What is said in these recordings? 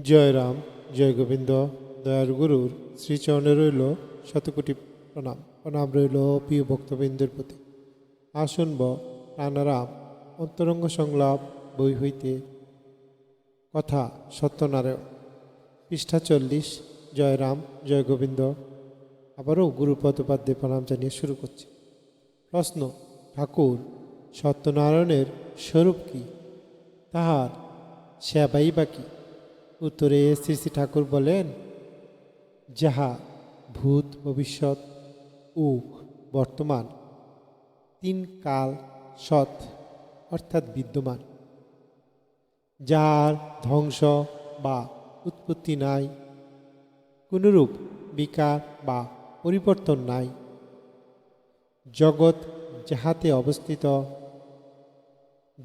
জয় রাম, জয় গোবিন্দ, দয়ার গুরুর শ্রীচরণে রইল শতকোটি প্রণাম। প্রণাম রইল প্রিয় ভক্তবৃন্দের প্রতি। আসুনব প্রাণারাম অন্তরঙ্গ সংলাপ, বই হইতে। কথা, সত্যনারায়ণ। পৃষ্ঠা চল্লিশ, জয় রাম, জয় গোবিন্দ। আবারও গুরুপদপাদ্যে প্রণাম জানিয়ে শুরু করছি। প্রশ্ন, ঠাকুর, সত্যনারায়ণের স্বরূপ কি? তাহার সেবাই বা কি? উত্তরে শ্রী শ্রী ঠাকুর বলেন, যাহা ভূত, ভবিষ্যৎ ও বর্তমান, তিন কাল সৎ অর্থাৎ বিদ্যমান, যার ধ্বংস বা উৎপত্তি নাই, কোনরূপ বিকার বা পরিবর্তন নাই, জগৎ যাহাতে অবস্থিত,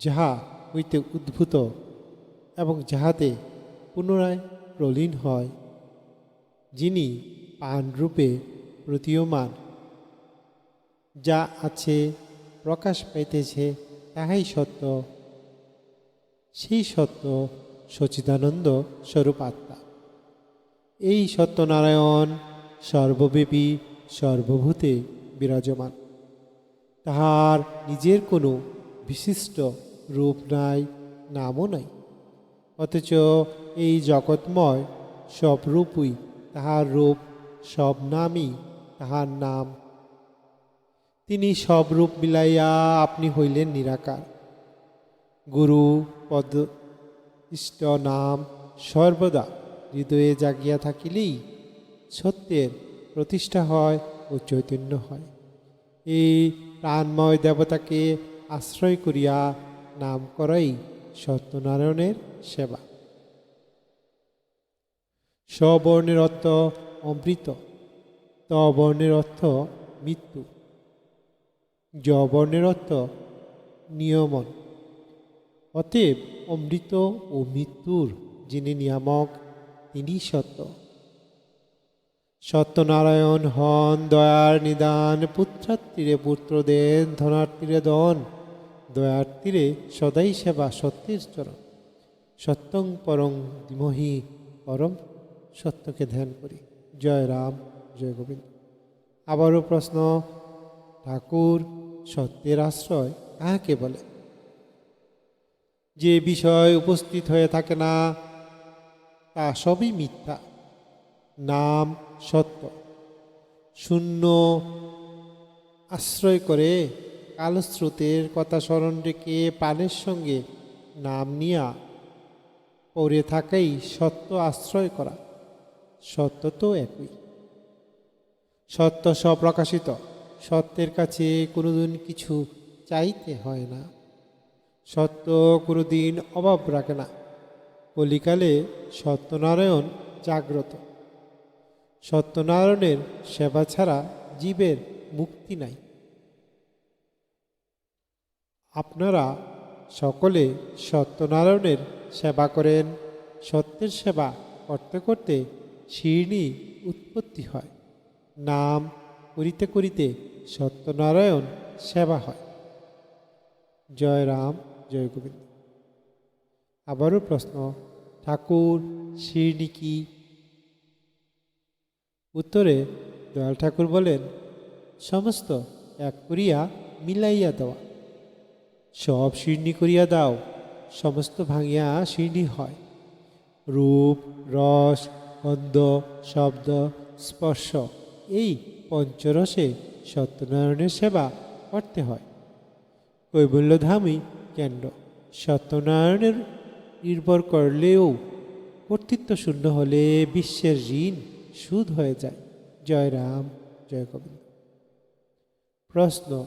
যাহা হইতে উদ্ভূত এবং যাহাতে পুনরায় প্রলীন হয়, যিনি পানরূপে প্রতীয়মান। যা আছে, প্রকাশ পাইতেছে, তাহাই সত্য। সেই সত্য সচিদানন্দ স্বরূপ আত্মা। এই সত্যনারায়ণ সর্বব্যাপী, সর্বভূতে বিরাজমান। তাহার নিজের কোনো বিশিষ্ট রূপ নাই, নামও নাই। অথচ এই জগৎময় সব রূপই তাহার রূপ, সব নামই তাহার নাম। তিনি সব রূপ মিলাইয়া আপনি হইলেন নিরাকার। গুরু পদ ইষ্ট নাম সর্বদা হৃদয়ে জাগিয়া থাকিলেই সত্যের প্রতিষ্ঠা হয় ও চৈতন্য হয়। এই প্রাণময় দেবতাকে আশ্রয় করিয়া নাম করাই সত্যনারায়ণের সেবা। স্ববর্ণের অর্থ অমৃত তবর্ণের অর্থ মৃত্যু। জবর্ণের অর্থ নিয়মন, অতএব অমৃত ও মৃত্যুর যিনি নিয়ামক, তিনি সত্য। সত্যনারায়ণ হন দয়ার নিদান পুত্রার্থীরে পুত্র দেন ধনার্থীরে দন দয়ার তীরে সদাই সেবা সত্যের চরণ। সত্যং পরং ধীমহি পরম সত্যকে ধ্যান করি। জয় রাম, জয় গোবিন্দ। আবারও প্রশ্ন, ঠাকুর সত্যের আশ্রয় কাহাকে বলে? যে বিষয় উপস্থিত হয়ে থাকে না, তা সবই মিথ্যা। নাম সত্য। শূন্য আশ্রয় করে কালস্রোতের কথা স্মরণ রেখে প্রাণের সঙ্গে নাম নিয়া, পড়ে থাকাই সত্য আশ্রয় করা। সত্য তো একই। সত্য স্বপ্রকাশিত, সত্যের কাছে কোনোদিন কিছু চাইতে হয় না। সত্য কোনোদিন অভাব রাখে না। কলিকালে সত্যনারায়ণ জাগ্রত। সত্যনারায়ণের সেবা ছাড়া জীবের মুক্তি নাই। আপনারা সকলে সত্যনারায়ণের সেবা করেন, সত্যের সেবা করতে করতে শিরনি উৎপত্তি হয়। নাম করিতে করিতে সত্যনারায়ণ সেবা হয়। জয় রাম, জয় গোবিন্দ। আবারও প্রশ্ন, ঠাকুর শিরনি কি? উত্তরে দয়াল ঠাকুর বলেন, সমস্ত এক করিয়া মিলাইয়া দেওয়া। সব শিরনি করিয়া দাও, সমস্ত ভাঙিয়া শিরনি হয়। রূপ, রস গন্ধ শব্দ স্পর্শ। এই পঞ্চরসে সত্যনারায়ণের সেবা করতে হয়। কৈবল্যধামই কেন্দ্র। সত্যনারায়ণের নির্ভর করলেও কর্তৃত্ব শূন্য হলে বিশ্বের ঋণ সুদ হয়ে যায়। জয় রাম, জয় গোবিন্দ। প্রশ্ন,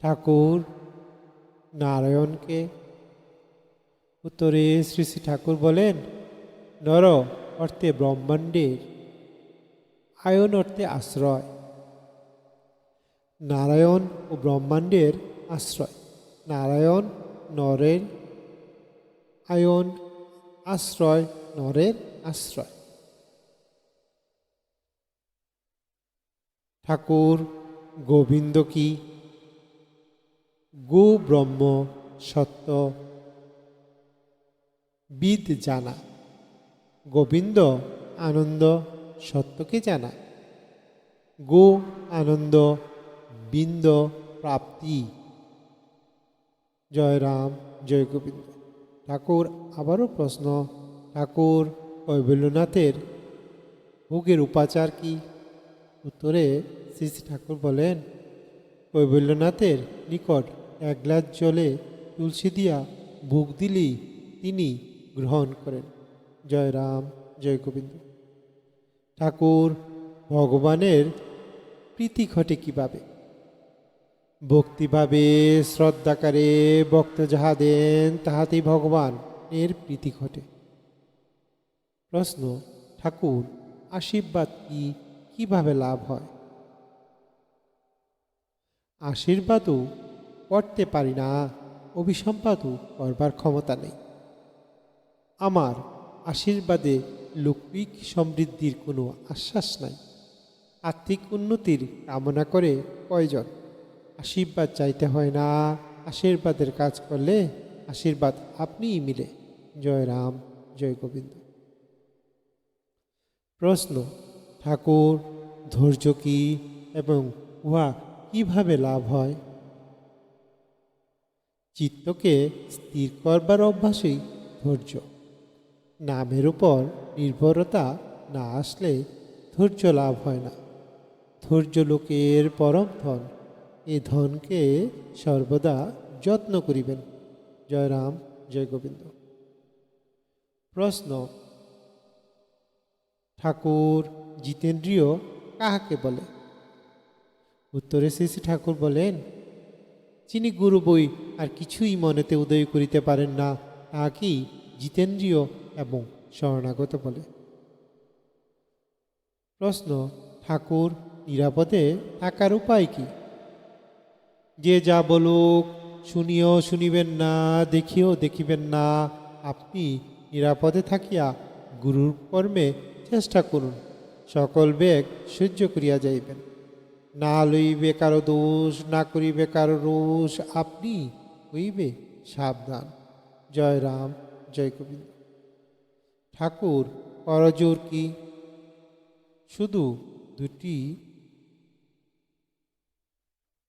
ঠাকুর নারায়ণকে? উত্তরে শ্রী শ্রী ঠাকুর বলেন, নর অর্থে ব্রহ্মাণ্ডের, আয়ন অর্থে আশ্রয়। নারায়ণ ও ব্রহ্মাণ্ডের আশ্রয়। নারায়ণ নরের আয়ন, আশ্রয় নরের আশ্রয়। ঠাকুর গোবিন্দ কি? গো ব্রহ্ম সত্য। বিদ জানা। গোবিন্দ আনন্দ সত্যকে জানায়। গো আনন্দ বিন্দ প্রাপ্তি। জয় রাম, জয় গোবিন্দ। ঠাকুর, আবারও প্রশ্ন। ঠাকুর, কৈবল্যনাথের ভোগের উপাচার কি? উত্তরে শ্রী শ্রী ঠাকুর বলেন, কৈবল্যনাথের নিকট এক গ্লাস জলে তুলসী দিয়া ভোগ দিলেই তিনি গ্রহণ করেন। জয় রাম, জয় গোবিন্দ। ঠাকুর, ভগবানের প্রীতি ঘটে কীভাবে? ভক্তিভাবে শ্রদ্ধাকারে ভক্ত যাহা দেন, তাহাতেই ভগবান এর প্রীতি ঘটে। প্রশ্ন, ঠাকুর, আশীর্বাদ কি, কীভাবে লাভ হয়? আশীর্বাদও করতে পারি না, অভিসম্পাদও করবার ক্ষমতা নেই। আমার আশীর্বাদে লৌকিক সমৃদ্ধির কোনো আশ্বাস নাই। আর্থিক উন্নতির কামনা করে কয়জন? আশীর্বাদ চাইতে হয় না, আশীর্বাদের কাজ করলে আশীর্বাদ আপনিই মিলে। জয় রাম, জয় গোবিন্দ। প্রশ্ন, ঠাকুর, ধৈর্য কি এবং উহা কীভাবে লাভ হয়? চিত্তকে স্থির করবার অভ্যাসই ধৈর্য। নামের উপর নির্ভরতা না আসলে ধৈর্য লাভ হয় না। ধৈর্য লোকের পরম ধন এই ধনকে সর্বদা যত্ন করিবেন। জয় রাম, জয় গোবিন্দ। প্রশ্ন, ঠাকুর জিতেন্দ্রীয় কাহাকে বলে? উত্তরে শ্রী ঠাকুর বলেন, যিনি গুরু বই আর কিছুই মনেতে উদয় করিতে পারেন না, তাহাকেই জিতেন্দ্রীয় এবং শরণাগত বলে। প্রশ্ন, ঠাকুর নিরাপদে থাকার উপায় কি? যে যা বলুক, শুনিও শুনিবেন না, দেখিও দেখিবেন না, আপনি নিরাপদে থাকিয়া গুরুর কর্মে চেষ্টা করুন, সকল বেগ সহ্য করিয়া যাইবেন। না লইবে কারও দোষ, না করিবে কারও রোষ, আপনি হইবে সাবধান। জয় রাম, জয় গোবিন্দ। ঠাকুর করজোর কি? শুধু দুটি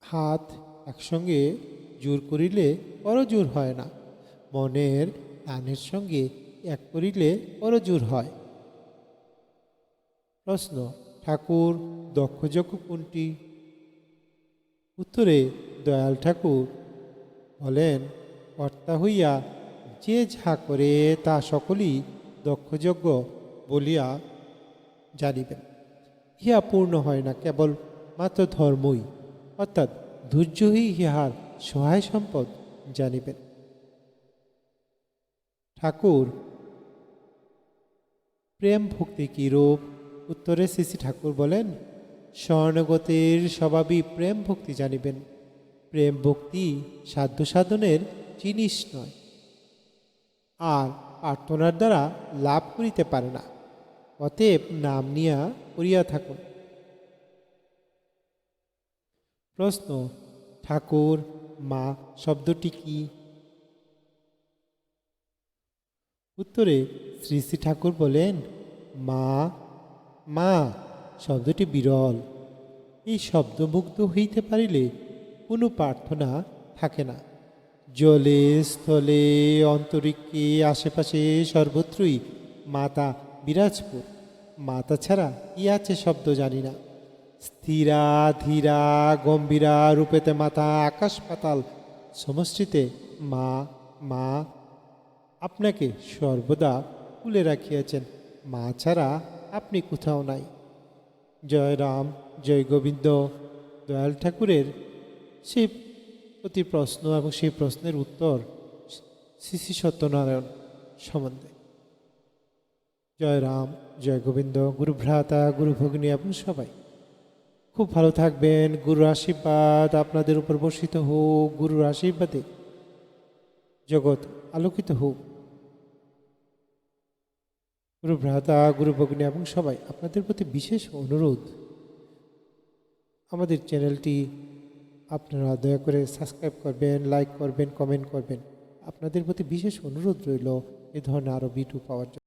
হাত একসঙ্গে জোর করিলে করজোর হয় না। মনের টানের সঙ্গে এক করিলে করজোর হয়। প্রশ্ন, ঠাকুর দক্ষযজ্ঞ কোনটি? উত্তরে, দয়াল ঠাকুর বলেন, কর্তা হইয়া যে যা করে তা সকলই দক্ষযজ্ঞ বলিয়া জানিবেন। ইহা পূর্ণ হয় না, কেবল মাত্র ধর্মই, অর্থাৎ ধৈর্যই ইহার সহায় সম্পদ জানিবেন। ঠাকুর, প্রেম ভক্তি কি রূপ? উত্তরে শ্রী ঠাকুর বলেন, স্বর্ণগতের স্বভাবই প্রেম ভক্তি জানিবেন। প্রেম ভক্তি সাধ্য সাধনের জিনিস নয়। আর প্রার্থনার দ্বারা লাভ করিতে পারে না। অতএব নাম নিয়া করিয়া থাকুন। প্রশ্ন, ঠাকুর, মা শব্দটি কি? উত্তরে শ্রী শ্রী ঠাকুর বলেন, মা মা, শব্দটি বিরল। এই শব্দমুগ্ধ হইতে পারিলে কোনো প্রার্থনা থাকে না। জলে, স্থলে, অন্তরিক্ষে, আশেপাশে সর্বত্রই মাতা বিরাজপুর। মাতা ছাড়া কি আছে শব্দ জানি না। স্থিরা, ধীরা, গম্ভীরা রূপেতে মাতা আকাশ পাতাল সমষ্টিতে মা মা আপনাকে সর্বদা কুলে রাখিয়াছেন। মা ছাড়া আপনি কোথাও নাই। জয় রাম, জয় গোবিন্দ, দয়াল ঠাকুরের সেই প্রতি প্রশ্ন এবং সেই প্রশ্নের উত্তর শ্রী সত্যনারায়ণ সম্বন্ধে। জয় রাম, জয় গোবিন্দ, গুরু ভ্রাতা, গুরু এবং সবাই। খুব ভালো থাকবেন, গুরুর আশীর্বাদ আপনাদের উপর বর্ষিত হোক, গুরুর আশীর্বাদে জগৎ আলোকিত হোক। গুরু ভ্রাতা, গুরু ভগ্নী এবং সবাই, আপনাদের প্রতি বিশেষ অনুরোধ। আমাদের চ্যানেলটি আপনারা দয়া করে সাবস্ক্রাইব করবেন লাইক করবেন কমেন্ট করবেন। আপনাদের প্রতি বিশেষ অনুরোধ রইল এ ধরনের আরও ভিডিও পাওয়ার জন্য।